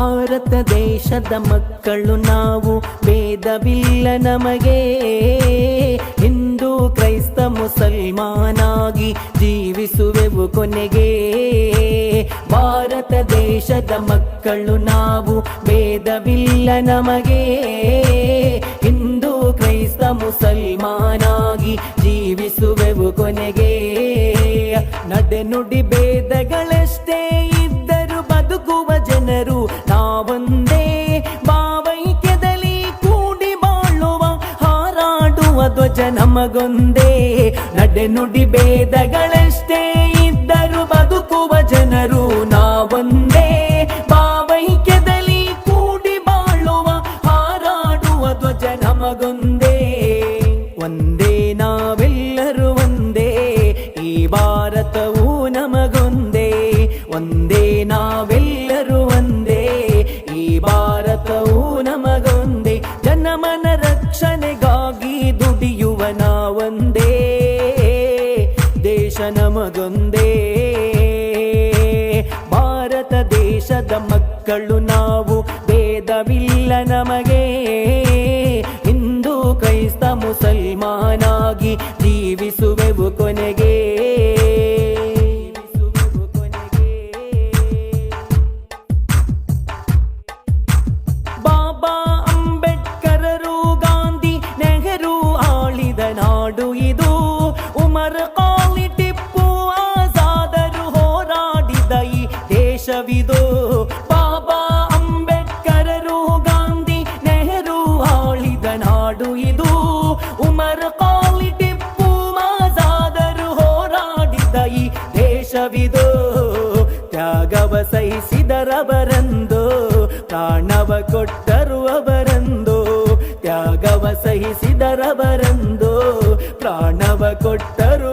ಭಾರತ ದೇಶದ ಮಕ್ಕಳು ನಾವು ಭೇದವಿಲ್ಲ ನಮಗೆ. ಹಿಂದೂ ಕ್ರೈಸ್ತ ಮುಸಲ್ಮಾನಾಗಿ ಜೀವಿಸುವೆವು ಕೊನೆಗೆ. ಭಾರತ ದೇಶದ ಮಕ್ಕಳು ನಾವು ಭೇದವಿಲ್ಲ ನಮಗೆ. ಹಿಂದೂ ಕ್ರೈಸ್ತ ಮುಸಲ್ಮಾನಾಗಿ ಜೀವಿಸುವೆವು ಕೊನೆಗೆ. ಜನರು ನಾವೊಂದೇ ಭಾವೈಕ್ಯದಲ್ಲಿ ಕೂಡಿ ಬಾಳುವ, ಹಾರಾಡುವ ಧ್ವಜ ನಮಗೊಂದೇ. ನಡೆ ನುಡಿ ಭೇದಗಳಷ್ಟೇ ಇದ್ದರು ಬದುಕುವ ಜನರು, ನಾವೊಂದೇ ಭಾವೈಕ್ಯದಲ್ಲಿ ಕೂಡಿ ಬಾಳುವ, ಹಾರಾಡುವ ಧ್ವಜ ನಮಗೊಂದೇ. ಒಂದೇ ನಾವೆಲ್ಲರೂ ಒಂದೇ, ಈ ಭಾರತವು ನಮಗೊಂದೇ ನಮಗೊಂದೇ. ಭಾರತ ದೇಶದ ಮಕ್ಕಳು ನಾವು, ಭೇದವಿಲ್ಲ ನಮಗೆ. ಹಿಂದೂ ಕ್ರೈಸ್ತ ಮುಸಲ್ಮಾನಾಗಿ ಜೀವಿಸುವೆವು ಕೊನೆಗೆ. ಬಾಬಾ ಅಂಬೇಡ್ಕರರು ಗಾಂಧಿ ನೆಹರು ಆಳಿದ ನಾಡು ಇದು. ಬಾಬಾ ಅಂಬೇಡ್ಕರರು ಗಾಂಧಿ ನೆಹರು ಆಳಿದ ನಾಡು ಇದು. ಉಮರ್ ಕಾಲಿ ಟಿಪ್ಪು ಮಾಜಾದರು ಹೋರಾಡಿದ ಈ ದೇಶವಿದು. ತ್ಯಾಗವ ಸಹಿಸಿದರವರಂದು, ಪ್ರಾಣವ ಕೊಟ್ಟರು ಅವರಂದು. ತ್ಯಾಗವ ಸಹಿಸಿದರವರಂದು, ಪ್ರಾಣವ ಕೊಟ್ಟರು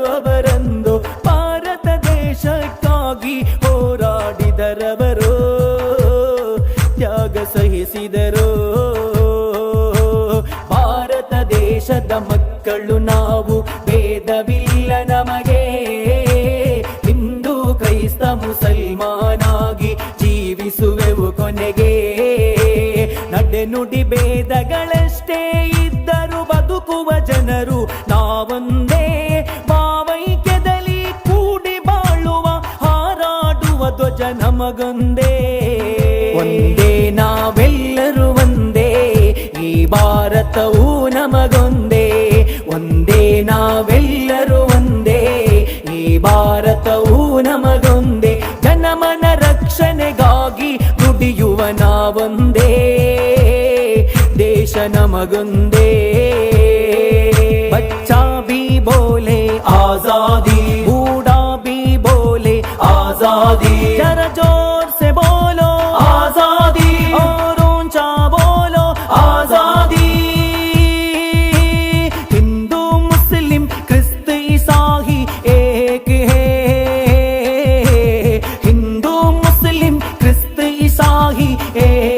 ತ್ಯಾಗ ಸಹಿಸಿದರು. ಭಾರತ ದೇಶದ ಮಕ್ಕಳು ನಾವು ಭೇದವಿಲ್ಲ ನಮಗೆ. ಹಿಂದೂ ಕ್ರೈಸ್ತ ಮುಸಲ್ಮಾನಾಗಿ ಜೀವಿಸುವೆವು ಕೊನೆಗೆ. ನಡೆ ನುಡಿ ಭೇದಗಳಷ್ಟೇ ಇದ್ದರು ಬದುಕುವ ಜನರು ನಾವೊಂದೇ ನಮಗೊಂದೇ ಒಂದೇ ನಾವೆಲ್ಲರೂ ಒಂದೇ, ಈ ಭಾರತವು ನಮಗೊಂದೇ. ಒಂದೇ ನಾವೆಲ್ಲರೂ ಒಂದೇ, ಈ ಭಾರತವು ನಮಗೊಂದೇ. ಜನಮನ ರಕ್ಷಣೆಗಾಗಿ ದುಡಿಯುವ ನಾವೊಂದೇ, ದೇಶ ನಮಗೊಂದೇ. eh.